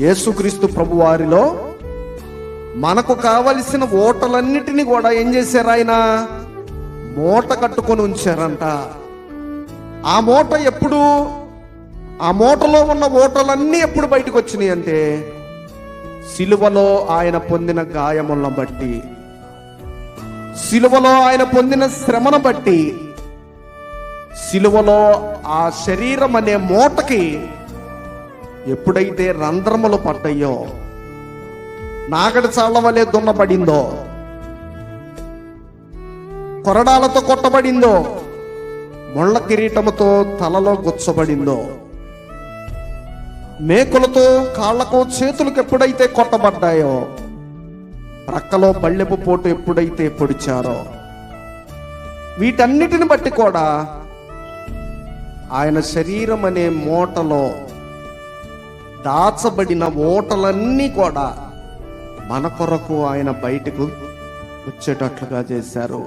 యేసుక్రీస్తు ప్రభు వారిలో మనకు కావలసిన ఓటలన్నిటినీ కూడా ఏం చేశారు ఆయన? మూట కట్టుకొని ఉంచారంట. ఆ మూట ఎప్పుడు? ఆ మూటలో ఉన్న ఓటలన్నీ ఎప్పుడు బయటకు వచ్చినాయి అంటే సిలువలో ఆయన పొందిన గాయములను బట్టి సిలువలో ఆయన పొందిన శ్రమను బట్టి సిలువలో ఆ శరీరం అనే మూటకి ఎప్పుడైతే రంధ్రములు పడ్డాయో నాగడి చాళ్ళ వలె దున్నబడిందో కొరడాలతో కొట్టబడిందో ముళ్ళ కిరీటముతో తలలో గుచ్చబడిందో మేకులతో కాళ్ళకు చేతులకు ఎప్పుడైతే కొట్టబడ్డాయో ప్రక్కలో పళ్ళెపు పోటు ఎప్పుడైతే పొడిచారో వీటన్నిటిని బట్టి కూడా ఆయన శరీరం అనే మూటలో దాచబడిన ఓటలన్నీ కూడా మన కొరకు ఆయన బయటకు వచ్చేటట్లుగా చేశారు.